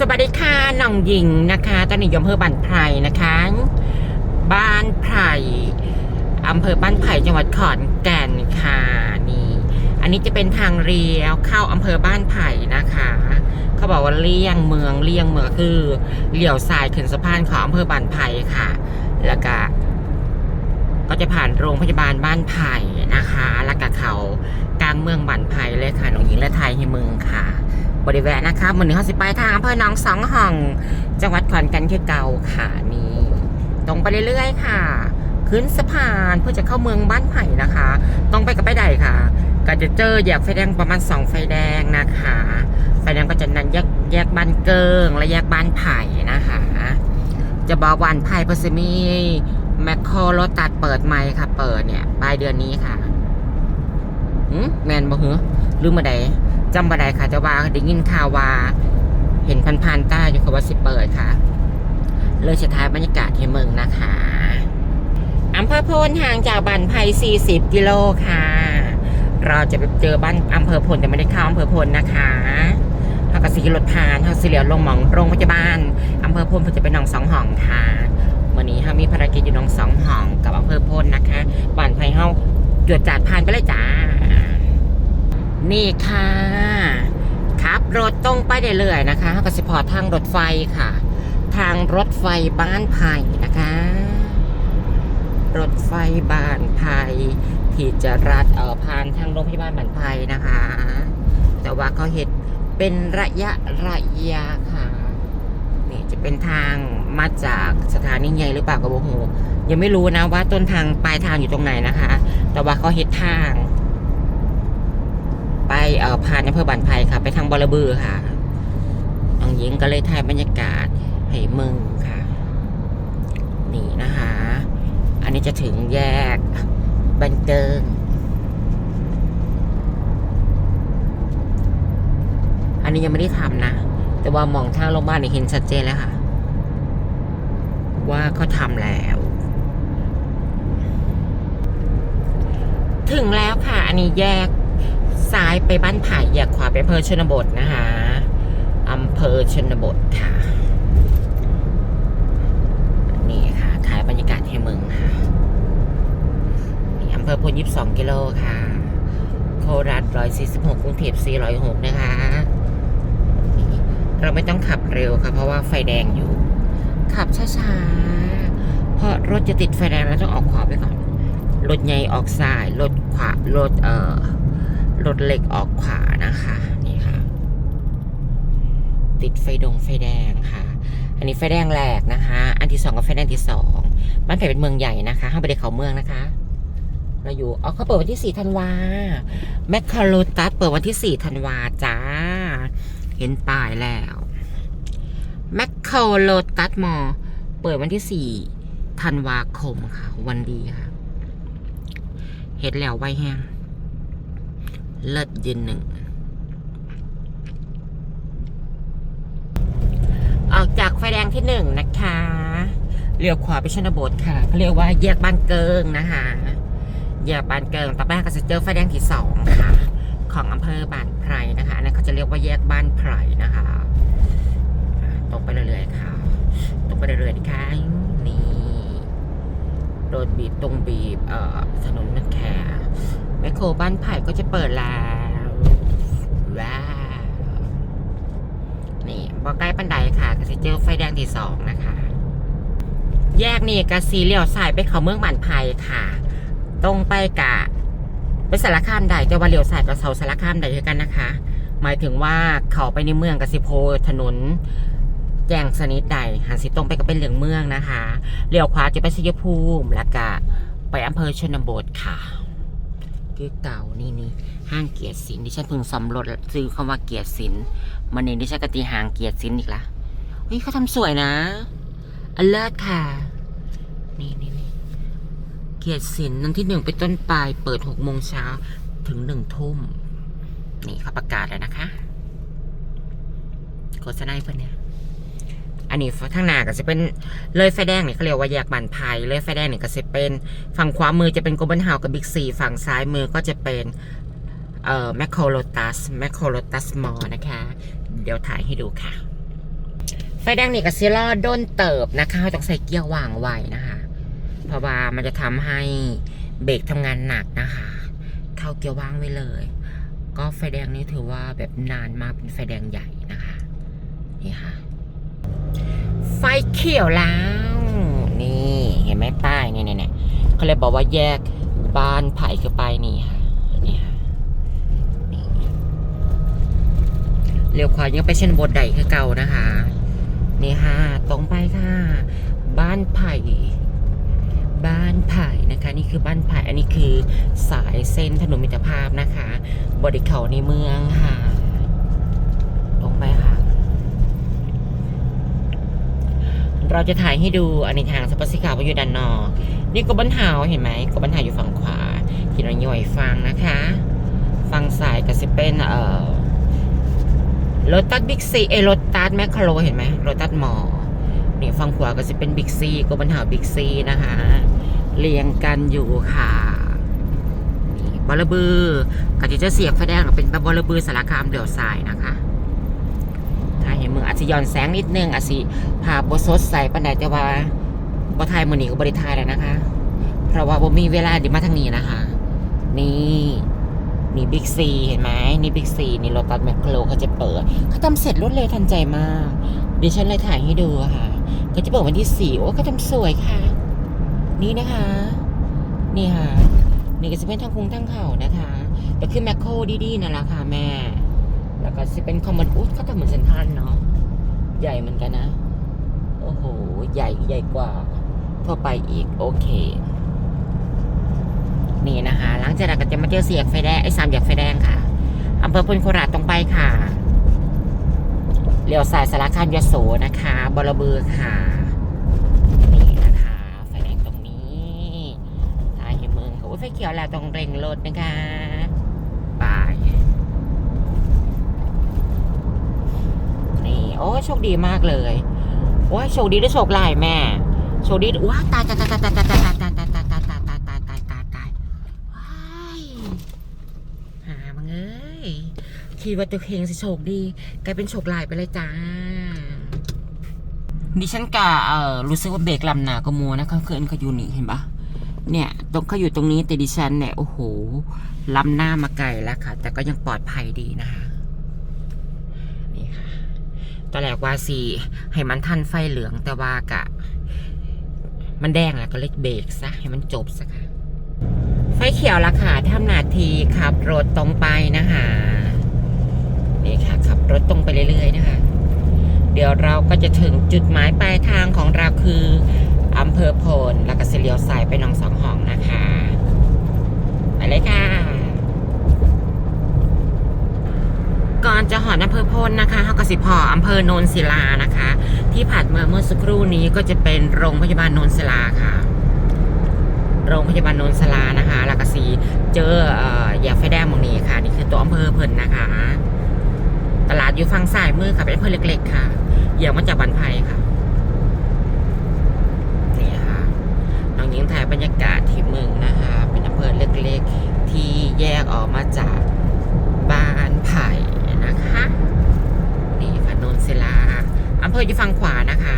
สวัสดีค่ะน้องหญิงนะคะตอนนี้อยมอำเภอบ้านไผ่นะคะ บ้านไผ่อำเภอบ้านไผ่จังหวัดขอนแก่นค่ะนี่ อันนี้จะเป็นทางเลี้ยวเข้าอำเภอบ้านไผ่นะคะ เขาบอกว่าเลี่ยงเมืองเลี่ยงเมืองคือเลี้ยวซ้ายขึ้นสะพานของอำเภอบ้านไผ่ค่ะ แล้วก็ก็จะผ่านโรงพยาบาลบ้านไผ่นะคะ แล้วก็เขากลางเมืองบ้านไผ่เลยค่ะน้องหญิงและไทยให้เมืองค่ะ บริเวณนะคะมือหนึ่งเขาสิไปทางอำเภอหนองสองห้อง จังหวัดขอนแก่นคือเก่าค่ะนี่ตรงไปเรื่อยๆค่ะ ขึ้นสะพานเพื่อจะเข้าเมืองบ้านไผ่นะคะตรงไปกับไปใดค่ะ ก็จะเจอแยกไฟแดงประมาณสองไฟแดงนะคะไฟแดงก็จะนั้นแยกแยกบ้านเกิงและแยกบ้านไผ่นะคะ จะบอกวันไผ่พอร์มีแมคโครรถตัดเปิดใหม่ค่ะ เปิดเนี่ยปลายเดือนนี้ค่ะแมนบ่หือลืมมาใด จำบ่ได้ค่ะแต่ว่าได้ยินข่าวว่าเห็นพันๆใต้อยู่ค่ะว่าสิเปิดค่ะ เลยสุดท้ายบรรยากาศที่เมืองนะคะอำเภอโพนห่างจากบ้านไผ่40 กิโลค่ะ เราจะไปเจอบ้านอำเภอพลแต่ไม่ได้เข้าอำเภอพลนะคะเขากสีรถผ่านเขาสีเหลียวลงหมองโรงพยาบาลอำเภอพลเพจะไปหนองสองห้องค่ะวันนี้เขามีภารกิจอยู่หนองสองห้องกับอำเภอพลนะคะบ้านไผ่เฮาจวดจาดผ่านไปเลยจ้า นี่ค่ะขับรถตรงไปได้เลยๆนะคะก็สิพอทางรถไฟค่ะ ทางรถไฟบ้านไผ่นะคะ รถไฟบ้านไผ่ที่จะรัดเอ่อผ่านทางโรงพยาบาลบ้านไผ่นะคะ แต่ว่าเขาเห็นเป็นระยะระยะค่ะนี่จะเป็นทางมาจากสถานีใหญ่หรือเปล่ากับโมโหยังไม่รู้นะว่าต้นทางปลายทางอยู่ตรงไหนนะคะ แต่ว่าเขาเห็นทาง ไปเอ่อผ่านอำเภอบ้านไผ่ค่ะ ไปทางบอระบือค่ะน้องหญิงก็เลยถ่ายบรรยากาศให้มืองค่ะ นี่นะคะ อันนี้จะถึงแยกบันเกิงอันนี้ยังไม่ได้ทำนะ แต่ว่ามองทางลงบ้านเนี่เห็นชัดเจนแล้วค่ะ ว่าเขาทำแล้ว ถึงแล้วค่ะ อันนี้แยก ซ้ายไปบ้านไผ่แยกขวาไปอำเภอชนบทนะคะอำเภอชนบทค่ะ นี่ค่ะถ่ายบรรยากาศให้เมืองค่ะนี่อำเภอพลยิบสองกิโลค่ะ โคราชร้อยสี่สิบหกกรุงเทพสี่ร้อยหกนะคะ เราไม่ต้องขับเร็วค่ะ เพราะว่าไฟแดงอยู่ ขับช้าๆ เพราะรถจะติดไฟแดงแล้วต้องออกขวาไปก่อน รถใหญ่ออกซ้าย รถขวารถเอ่อ รถเหล็กออกขวานะคะนี่ค่ะ ติดไฟดงไฟแดงค่ะ อันนี้ไฟแดงแรกนะคะ อันที่สองก็ไฟแดงที่สองบ้านไผ่เป็นเมืองใหญ่นะคะห้ามไปเด็กเขาเมืองนะคะเราอยู่อ๋อเขาเปิดวันที่สี่ธันวาแมคคาโรตัสเปิดวันที่สี่ธันวาจ้า เห็นป้ายแล้วแมคคาโรตัสมอเปิดวันที่สี่ธันวาคมค่ะ วันดีค่ะ เห็นแล้วไวแห้ง เลิศยืนหนึ่ง ออกจากไฟแดงที่หนึ่งนะคะเลี้ยวขวาไปชนบทค่ะเขาเรียกว่าแยกบ้านเกิงนะคะแยกบ้านเกิงต่อไปก็จะเจอไฟแดงที่สองค่ะ ของอำเภอบ้านไพรนะคะอันนั้นเขาจะเรียกว่าแยกบ้านไพรนะคะตรงไปเรื่อยๆค่ะตรงไปเรื่อยๆนะคะนี่โดนบีบตรงบีบเอ่อถนนมันแค มคโครบ้านไผ่ก็จะเปิดแล้วว้าว นี่บอกใกล้ปันไดค่ะก็จะเจอไฟแดงที่สองนะคะ แยกนี่กะสีเลี้ยวสายไปเขาเมืองบ้านไผ่ค่ะ ตรงไปกะไปสารคามใดแต่ว่าเลี้ยวสายกับเสาสารคามใดด้วยกันนะคะ หมายถึงว่าเขาไปในเมืองกสิโพถนนแจ้งสนิทใดหันสิตรงไปก็เป็นเหลืองเมืองนะคะเลี้ยวขวาจะไปชัยภูมิแล้วก็ไปอำเภอชนบทค่ะ คือเก่านี่นี่ห้างเกียรติศิลป์ดิฉันเพิ่งสำรวจซื้อคำว่าเกียรติศิลป์มันเองดิฉันกตีห่างเกียรติศิลป์อีกละเฮ้ยเขาทำสวยนะอันเลิศค่ะ นี่นี่นี่เกียรติศิลป์นันที่หนึ่งเป็นต้นปลายเปิดหกโมงเช้าถึงหนึ่งทุ่มนี่เขาประกาศแล้วนะคะโฆษณาให้เพื่อนเนี่ย อันนี้ทางหน้าก็จะเป็นเลยไฟแดงเนี่ยเขาเรียกว่าแยกบันไพยเลยไฟแดงเนี่ยก็จะเป็น ฝั่งขวามือจะเป็นโกลบอลเฮากับบิ๊กซีฝั่งซ้ายมือก็จะเป็นเอ่อแมคโครโลตัสแมคโครโลตัสมอนะคะ เดี๋ยวถ่ายให้ดูค่ะ ไฟแดงนี่ก็ซีรอด้นเติบนะคะต้องใส่เกียร์ว่างไว้นะคะ เพราะว่ามันจะทำให้เบรกทำงานหนักนะคะ เข้าเกียร์ว่างไว้เลย ก็ไฟแดงนี้ถือว่าแบบนานมากเป็นไฟแดงใหญ่นะคะ นี่ค่ะ ไฟเขียวแล้ว นี่เห็นไหมป้ายนี่นี่นี่เขาเลยบอกว่าแยกบ้านไผ่คือไปนี่ค่ะนี่ค่ะเลี้ยวขวายังไปเช่นบทใดคือเก่านะคะ นี่ค่ะ ตรงไปค่ะ บ้านไผ่บ้านไผ่นะคะ นี่คือบ้านไผ่อันนี้คือสายเส้นถนนมิตรภาพนะคะ บริเขาในเมืองค่ะ ตรงไปค่ะ เราจะถ่ายให้ดูอันนี้ทางสปาซิกาวอยู่ด้านนอกนี่กบันเทาเห็นไหมกบันเทาอยู่ฝั่งขวาที่เราย่อยฟังนะคะฝั่งซ้ายก็จะเป็นเอ่อรถตัดบิ๊กซีเอรถตัดแมคโครเห็นไหมรถตัดหมอนี่ฝั่งขวาก็จะเป็นบิ๊กซีกบันเทาบิ๊กซีนะคะเรียงกันอยู่ค่ะนี่บอลบือกะทิจะเสียบไฟแดงเป็นบอลบือสารคามเดี่ยวสายนะคะ เห็นมึงอาจจะย้อนแสงนิดนึงอาจสิภาพบสดใสปันใดแต่ว่าบ่ทายมือนี้ก็บริทายแล้วนะคะ เพราะว่าบ่มีเวลาดีมาทางนี้นะคะ นี่นี่บิ๊กซีเห็นไหมนี่บิ๊กซีนี่โรตัสแมคโครเขาจะเปิดเขาทำเสร็จรวดเร็วทันใจมากดิฉันเลยถ่ายให้ดูค่ะก็จะเปิดวันที่สี่โอ้เขาทำสวยค่ะ นี่นะคะ นี่ค่ะ นี่ก็จะเป็นทางคุงทางเข่านะคะแต่คือแมคโครดีๆนั่นแหละค่ะแม่ ก็จะเป็นคอมมอนอุ๊ยก็ทำเหมือนเซนทันเนาะใหญ่เหมือนกันนะ โอ้โห ใหญ่ใหญ่กว่าทั่วไปอีก โอเค นี่นะคะ หลังจากนั้นก็จะมาเจอเสียกไฟแดงไอ้สามแยกไฟแดงค่ะอำเภอพลโคราชตรงไปค่ะเลี้ยวสายสารคามยโสนะคะ บรบือค่ะนี่นะคะไฟแดงตรงนี้ทายเห็นเมืองค่ะอุ๊ยไฟเขียวแล้วต้องเร่งรถนะคะไป นี่ โอ้โชคดีมากเลยโอ้ยโชคดีได้โชคลายแม่ โชคดีว้าตายตายตายตายตายตายตายตายตายตายตายตายตายตายตายตายตายตายว้ายหามังเอ้ยคิดว่าตัวเองสิโชคดีกลายเป็นโชคลายไปเลยจ้าดิฉันกะเอ่อรู้สึกว่าเบรกลำหนาก็มัวนะเขาเคลื่อนเขาอยู่นี่เห็นปะเนี่ยตรงเขาอยู่ตรงนี้แต่ดิฉันเนี่ยโอ้โหลำหน้ามาไกลแล้วค่ะ แต่ก็ยังปลอดภัยดีนะคะ อนแรกว่าสีให้มันทันไฟเหลืองแต่ว่ากะ มันแดงแล้วก็เล็กเบรกซะให้มันจบซะค่ะ ไฟเขียวละค่ะทำหนาทีขับรถตรงไปนะคะนี่ค่ะ ขับรถตรงไปเรื่อยๆนะคะ เดี๋ยวเราก็จะถึงจุดหมายปลายทางของเราคืออำเภอโพนแล้วก็เสเลียวสายไปหนองสองห้องนะคะ ไปเลยค่ะ ก่อนจะหอดอำเภอโพนนะคะเฮาก สิพออำเภอโนนศิลานะคะ ที่ผ่านมาเมื่อสักครู่นี้ก็จะเป็นโรงพยาบาลโนนศิลาค่ะ โรงพยาบาลโนนศิลานะคะแล้วก็สีเจอเอ่อแยกไฟแดงหมองนี้ค่ะ นี่คือตัวอำเภอเพิ่นนะคะ ตลาดอยู่ฝั่งซ้ายมือค่ะเป็นอำเภอเล็ก ๆ ค่ะเยียบมาจากบันไพค่ะนี่ค่ะน้องหญิงถ่ายบรรยากาศที่เมืองนะคะ เป็นอำเภอเล็ก ๆ ที่แยกออกมาจากบ้านไผ่นะคะ นี่ค่ะโนนศิลาอำเภออยู่ฝั่งขวานะคะ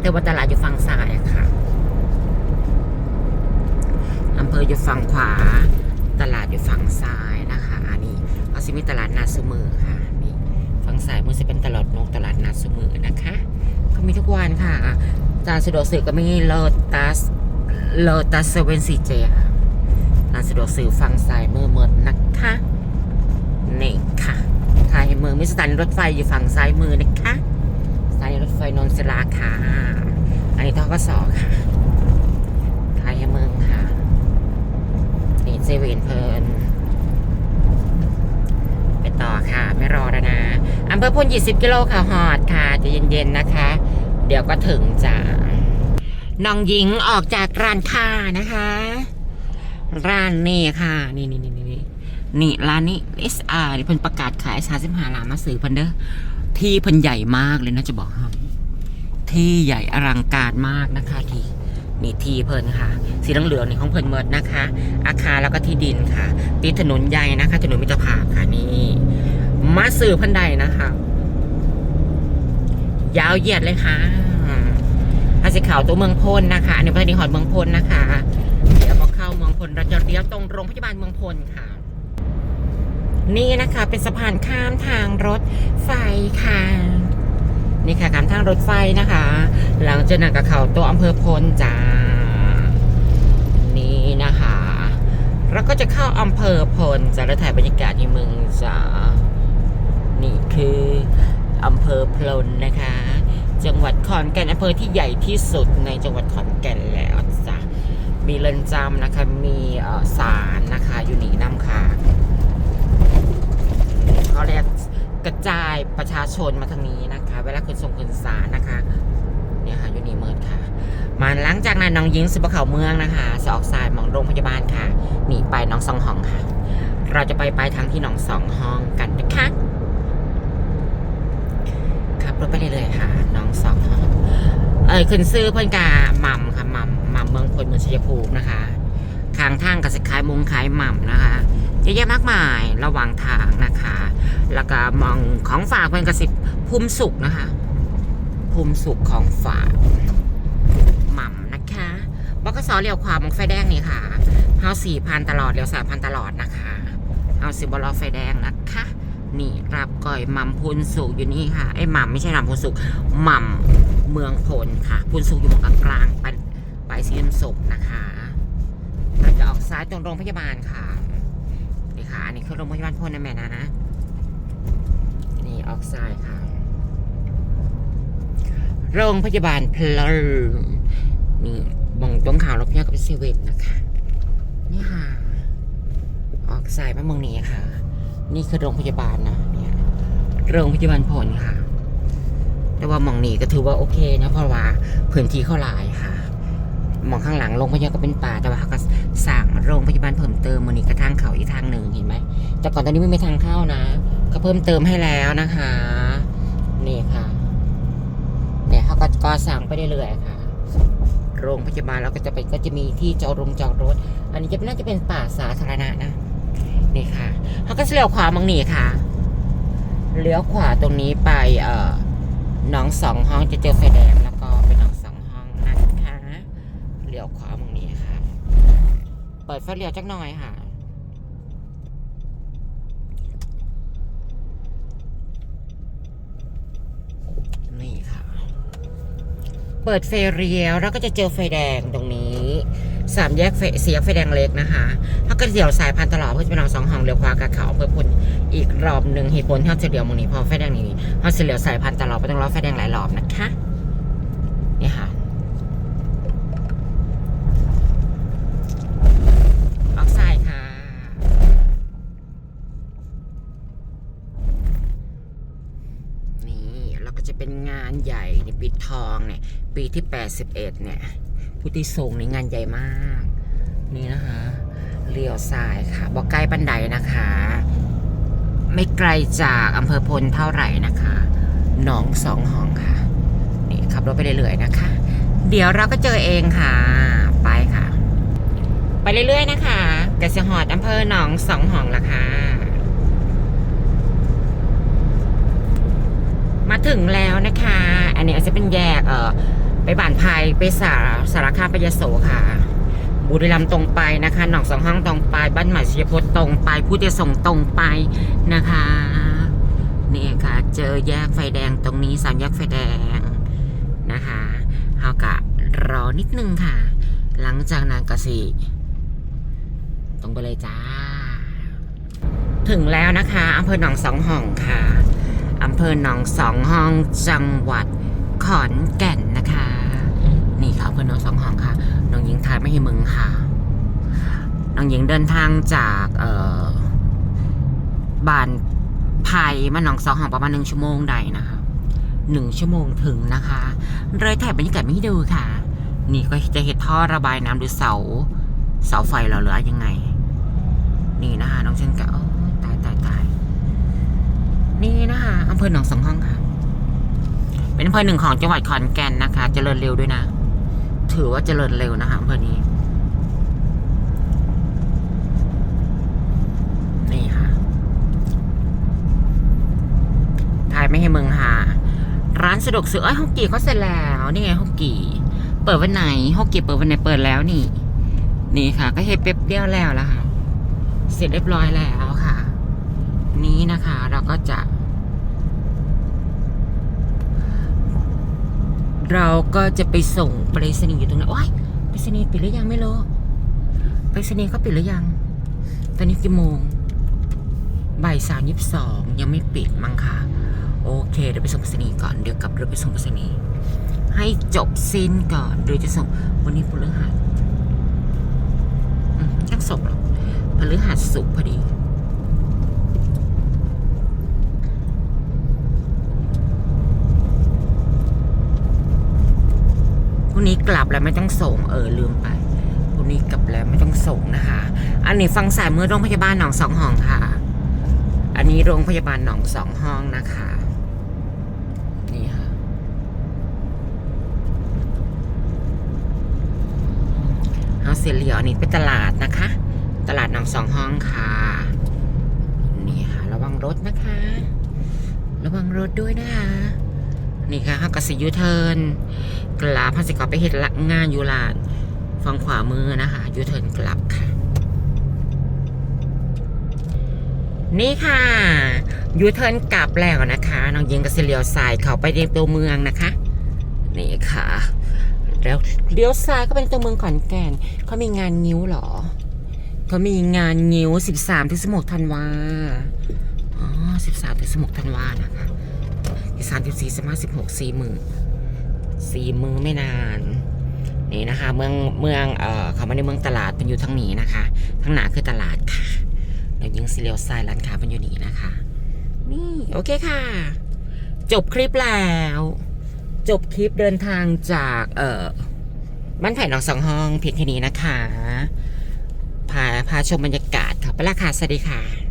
แต่ว่าตลาดอยู่ฝั่งซ้ายค่ะอำเภออยู่ฝั่งขวา ตลาดอยู่ฝั่งซ้ายนะคะอันี่เขาสิมีตลาดนาซูมือค่ะนี่ฝั่งซ้ายมือจะเป็นตลาดนกตลาดนาซูมือนะคะเขามีทุกวันค่ะจานสะดวกซื้อก็มีโลตัสโลตัสเซเว่นซีเจค่ะร้านสะดวกซื้อฝั่งซ้ายมือหมดนะคะนี่ค่ะทายเมืองมิสถานรถไฟอยู่ฝั่งซ้ายมือนะคะ สถานีรถไฟนนทศิลาค่ะ อันนี้ทกสค่ะทายเมืองค่ะ นี่เซเว่นเพลินไปต่อค่ะ ไม่รอแล้วนะอำเภอพล20 กิโลค่ะหอดค่ะ จะเย็นๆนะคะ เดี๋ยวก็ถึงจ้าน้องหญิงออกจากร้านค้านะคะ ร้านนี่ค่ะ นี่นี่นี่นี่นี่ร้านนี้ SR เพิ่นประกาศขาย35ล้านมาซื้อเพิ่นเด้อที่เพิ่นใหญ่มากเลยนะจะบอกให้ ที่ใหญ่อลังการมากนะคะทีนี่ที่เพิ่นค่ะ สีเหลืองๆนี่ของเพิ่นเมิดนะคะ อาคารแล้วก็ที่ดินค่ะติดถนนใหญ่นะคะ ถนนมิตรภาพค่ะนี่มาสื่อเพันใดนะคะ ยาวเหยียดเลยค่ะอาสิขาวตัวเมืองพลนะคะอันนี้พอดีหอดเมืองพลนะคะ เดี๋ยวพอเข้าเมืองพลเราจะเลี้ยวตรงโรงพยาบาลเมืองพลค่ะ นี่นะคะ เป็นสะพานข้ามทางรถไฟค่ะ นี่ค่ะข้ามทางรถไฟนะคะ หลังจากนั้นก็เข้าตัวอำเภอพลจ้านี่นะคะ แล้วก็จะเข้าอำเภอพลจะแล้วถ่ายบรรยากาศที่เมืองจ้านี่คืออำเภอพลนนะคะ จังหวัดขอนแก่นอำเภอที่ใหญ่ที่สุดในจังหวัดขอนแก่นแล้วจ้ะมีเรือนจำนะคะ มีศาลนะคะ อยู่นี่น้ำค่ะเขาเรียก กระจายประชาชนมาทางนี้นะคะ เวลาขึ้นส่งขึ้นศาลนะคะเนี่ยค่ะอยู่นี่เมิดค่ะ มาหลังจากนั้นน้องยิงสุบเขาเมืองนะคะจะออกสายมองโรงพยาบาลค่ะหนีไปน้องสองห้องค่ะ เราจะไปไปทางที่หนองสองห้องกันนะคะขับรถไปเรื่อยๆค่ะ น้องสองห้องเอ้ยขึ้นซื้อเพื่อนกาหม่ำค่ะหม่ำหม่ำเมืองพลเมืองชัยภูมินะคะทางทางกับสิขายมุงขายหม่ำนะคะ ยอะแยะมากมายระหว่างทางนะคะ แล้วก็มองของฝากเพื่อนกระสิบภูมิสุขนะคะ ภูมิสุขของฝากหม่ำนะคะบกสเลี้ยวขวามองไฟแดงนี่ค่ะเฮาสี่พันตลอดเลี้ยวสามพันตลอดนะคะเฮาสิบบลอไฟแดงนะคะ นี่รับก่อยหม่ำพูนสุกอยู่นี่ค่ะไอ้หม่ำไม่ใช่หม่ำพูนสุกหม่ำเมืองพลค่ะพูนสุกอยู่หมองกลางๆไปไปสีน้ำศพนะคะเราจะออกซ้ายตรงโรงพยาบาลค่ะ นี่ค่ะอันนี้คือโรงพยาบาลพลนะแม่นะ นี่ออกซ้ายค่ะ โรงพยาบาลเพลนนี่มองตรงข่าวรถพยากับเซเว่นนะคะ นี่ค่ะ ออกสายมาเมืองนี้ค่ะ นี่คือโรงพยาบาลนะเนี่ยโรงพยาบาลผลค่ะ แต่ว่ามองนี้ก็ถือว่าโอเคนะเพราะว่าพื้นที่เขาหลายค่ะ มองข้างหลังโรงพยาบาลก็เป็นป่าแต่ว่าเขาก็สร้างโรงพยาบาลเพิ่มเติมมันนี้ก็ทางเขาอีกทางหนึ่งเห็นไหมแต่ก่อนตอนนี้ไม่มีทางเข้านะ ก็เพิ่มเติมให้แล้วนะคะ นี่ค่ะเนี่ยเขาก็ก่อสร้างไปเรื่อยๆค่ะ โรงพยาบาลแล้วก็จะไปก็จะมีที่จอดรถจอดรถ อันนี้จะน่าจะเป็นป่าสาธารณะนะนี่ค่ะเขาก็เลี้ยวขวามังนี่ค่ะเลี้ยวขวาตรงนี้ไปเอ่อหนองสองห้องจะเจอไฟแดงนหนองสองห้องนะคะเลี้ยวขวามังนี่ค่ะ เปิดไฟเลี้ยวจักหน่อยค่ะ นี่ค่ะ เปิดไฟเลี้ยวแล้วก็จะเจอไฟแดงตรงนี้สามแยกไฟสี่แยไฟแดงเล็กนะคะ ถ้าก็เดี่ยวสายพันตลอดเพื่อจะเป็นเราสองห้องเลี้ยวขวากับเขาเพื่อพ้นอีกรอบหนึ่งเหตุผลที่เราจะเลี้ยวมองนี้พอไฟแดงนี้เราเลี้ยวสายพันตลอดไม่ต้องรอไฟแดงหลายรอบนะคะ นี่ค่ะออกซ้ายค่ะ นี่เราก็จะเป็นงานใหญ่ในปิดทองเนี่ย ปีที่ 81 เนี่ยพุทธิสงฆ์ในงานใหญ่มาก นี่นะคะเลี้ยวซ้ายค่ะบอกใกล้บันไดนะคะ ไม่ไกลจากอำเภอพลเท่าไหร่นะคะหนองสองห้องค่ะ นี่ขับรถไปเรื่อยๆนะคะ เดี๋ยวเราก็เจอเองค่ะ ไปค่ะ ไปเรื่อยๆนะคะกระสหอดอำเภอหนองสองห้องละค่ะ มาถึงแล้วนะคะ อันนี้อาจจะเป็นแยกเออไปบ้านไผ่ไปสารสารคามปยโสค่ะ บุรีรัมย์ตรงไปนะคะ หนองสองห้องตรงไป บ้านใหม่ชียพจน์ตรงไปผู้จะส่งตรงไปนะคะ นี่ค่ะ เจอแยกไฟแดงตรงนี้สามแยกไฟแดงนะคะเฮากะรอนิดนึงค่ะ หลังจากนั้นก็สิตรงไปเลยจ้า ถึงแล้วนะคะอำเภอหนองสองห้องค่ะ อำเภอหนองสองห้องจังหวัดขอนแก่นนะคะ นี่ค่ะอำเภอหนองสองห้องค่ะน้องหญิงทายไม่ให้มึงค่ะน้องหญิงเดินทางจากเอ่อบ้านไผ่มาหนองสองห้องประมาณหนึ่งชั่วโมงใดนะคะหนึ่งชั่วโมงถึงนะคะ เลยถ่ายบรรยากาศไม่ให้ดูค่ะ นี่ก็จะเห็นท่อระบายน้ำหรือเสา เสาไฟเหรอหรือยังไง นี่นะคะน้องเชนกะโอ้ตายตายตาย นี่นะคะอำเภอหนองสองห้องค่ะ เป็นอำเภอหนึ่งของจังหวัดขอนแก่นนะคะ เจริญเร็วด้วยนะ ถือว่าเจริญเร็วนะคะอำเภอนี้ นี่ค่ะถ่ายไม่ให้มึงหา ร้านสะดวกซื้อเอ้ยฮกกี้เขาเสร็จแล้ว นี่ไงฮกกี้ เปิดวันไหนฮกกี้เปิดวันไหนเปิดแล้วนี่ นี่ค่ะ ก็เฮ็ดเป๊บเดียวแล้วละค่ะ เสร็จเรียบร้อยแล้ว นี้นะคะ เราก็จะ เราก็จะไปส่งไปรษณีย์อยู่ตรงนั้นโอ้ยไปรษณีย์ปิดหรือยังไม่รู้ไปรษณีย์เขาปิดหรือยัง ตอนนี้กี่โมงบ่ายสามยี่สิบสองยังไม่ปิดมั้งค่ะ โอเค เดี๋ยวไปส่งไปรษณีย์ก่อนเดี๋ยวกลับรถไปส่งไปรษณีย์ให้จบสิ้นก่อนโดยจะส่งวันนี้พฤหัสอืมยังส่งหรอกพฤหัสสุกพอดี รุ่งนี้กลับแล้วไม่ต้องส่งเออลืมไปพรุ่งนี้กลับแล้วไม่ต้องส่งนะคะ อันนี้ฟังสายมือโรงพยาบาลหนองสองห้องค่ะ อันนี้โรงพยาบาลหนองสองห้องนะคะนี่ค่ะเฮาเสียเหลียวอันนี้เป็นตลาดนะคะ ตลาดหนองสองห้องค่ะนี่ค่ะ ระวังรถนะคะ ระวังรถด้วยนะคะ นี่ค่ะเฮากสิยูเทิร์นกลับพาสิกอไปเห็นงานยูลานฝั่งขวามือนะคะยูเทิร์นกลับค่ะ นี่ค่ะยูเทิร์นกลับแล้วนะคะน้องยิงกับเลียวซ้ายเขาไปในตัวเมืองนะคะ นี่ค่ะ แล้วเลี้ยวซ้ายก็เป็นตัวเมืองขอนแก่นเขามีงานงิ้วหรอเขามีงานงิ้ว 13ถึง16ธันวาอ๋อ13ถึง16ธันวานะคะ 13 14 15 16 4มือสี่มือไม่นานนี่นะคะเมืองเมืองเอ่อเขามาในเมืองตลาดเป็นอยู่ทั้งนี้นะคะทั้งหนาคือตลาดค่ะแล้วยิงซีเรียลไซร้านค้าเป็นอยู่นี้นะคะ นี่โอเคค่ะ จบคลิปแล้ว จบคลิปเดินทางจากเอ่อบ้านไผ่หนองสองห้องเพียงแค่นี้นะคะพาพาชมบรรยากาศค่ะไปละค่ะสวัสดีค่ะ